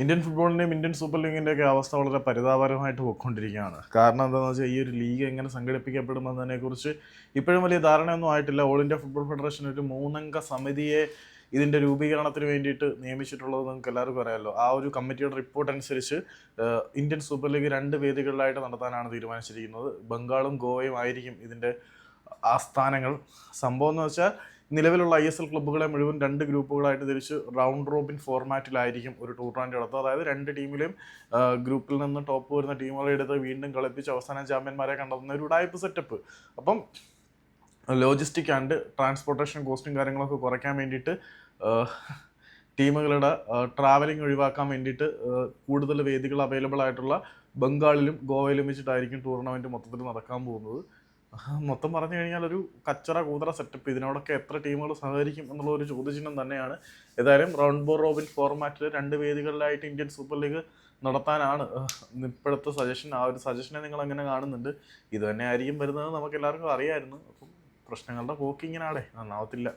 Indian ഫുട്ബോളിന്റെയും Indian super ലീഗിന്റെ ഒക്കെ അവസ്ഥ വളരെ പരിതാപകരമായിട്ട് പോയിക്കൊണ്ടിരിക്കുകയാണ്. കാരണം എന്താണെന്ന് വെച്ചാൽ ഈ ഒരു ലീഗ് എങ്ങനെ സംഘടിപ്പിക്കപ്പെടുമെന്നതിനെ കുറിച്ച് ഇപ്പോഴും വലിയ ധാരണയൊന്നും ആയിട്ടില്ല. ഓൾ ഇന്ത്യ ഫുട്ബോൾ ഫെഡറേഷൻ ഒരു മൂന്നംഗ സമിതിയെ ഇതിന്റെ രൂപീകരണത്തിന് വേണ്ടിയിട്ട് നിയമിച്ചിട്ടുള്ളത് നിങ്ങൾക്ക് എല്ലാവർക്കും അറിയാമല്ലോ ആ ഒരു കമ്മിറ്റിയുടെ റിപ്പോർട്ട് അനുസരിച്ച് ഇന്ത്യൻ സൂപ്പർ ലീഗ് രണ്ട് വേദികളിലായിട്ട് നടത്താനാണ് തീരുമാനിച്ചിരിക്കുന്നത്. ബംഗാളും ഗോവയും ആയിരിക്കും ഇതിന്റെ ആസ്ഥാനങ്ങൾ. സംഭവം എന്ന് വെച്ചാൽ നിലവിലുള്ള ഐ എസ് എൽ ക്ലബ്ബുകളെ മുഴുവൻ രണ്ട് ഗ്രൂപ്പുകളായിട്ട് തിരിച്ച് റൗണ്ട് റോബിൻ ഫോർമാറ്റിലായിരിക്കും ഒരു ടൂർണമെന്റ് നടത്തുക. അതായത് രണ്ട് ടീമിലെയും ഗ്രൂപ്പിൽ നിന്ന് ടോപ്പ് വരുന്ന ടീമുകളെ എടുത്ത് വീണ്ടും കളിപ്പിച്ച് അവസാന ചാമ്പ്യന്മാരെ കണ്ടെത്തുന്ന ഒരു ഉടായ്പ സെറ്റപ്പ് അപ്പം ലോജിസ്റ്റിക് ആൻഡ് ട്രാൻസ്പോർട്ടേഷൻ കോസ്റ്റും കാര്യങ്ങളൊക്കെ കുറയ്ക്കാൻ വേണ്ടിയിട്ട് ടീമുകളുടെ ട്രാവലിംഗ് ഒഴിവാക്കാൻ വേണ്ടിയിട്ട് കൂടുതൽ വേദികൾ അവൈലബിൾ ആയിട്ടുള്ള ബംഗാളിലും ഗോവയിലും വെച്ചിട്ടായിരിക്കും ടൂർണമെന്റ് മൊത്തത്തിൽ നടക്കാൻ പോകുന്നത്. മൊത്തം പറഞ്ഞു കഴിഞ്ഞാൽ ഒരു കച്ചറ കൂതറ സെറ്റപ്പ് ഇതിനോടൊക്കെ എത്ര ടീമുകൾ സഹകരിക്കും എന്നുള്ള ഒരു ചോദ്യചിഹ്നം തന്നെയാണ്. ഏതായാലും റൗണ്ട് ബോർ റോബിൻ ഫോർമാറ്റിൽ രണ്ട് വേദികളിലായിട്ട് ഇന്ത്യൻ സൂപ്പർ ലീഗ് നടത്താനാണ് ഇപ്പോഴത്തെ സജഷൻ ആ ഒരു സജഷനെ നിങ്ങൾ എങ്ങനെ കാണുന്നുണ്ട്. ഇത് തന്നെ ആയിരിക്കും വരുന്നത് നമുക്ക് എല്ലാവർക്കും അറിയായിരുന്നു. അപ്പം പ്രശ്നങ്ങളുടെ പോക്ക് ഇങ്ങനെയാടെ നന്നാവത്തില്ല.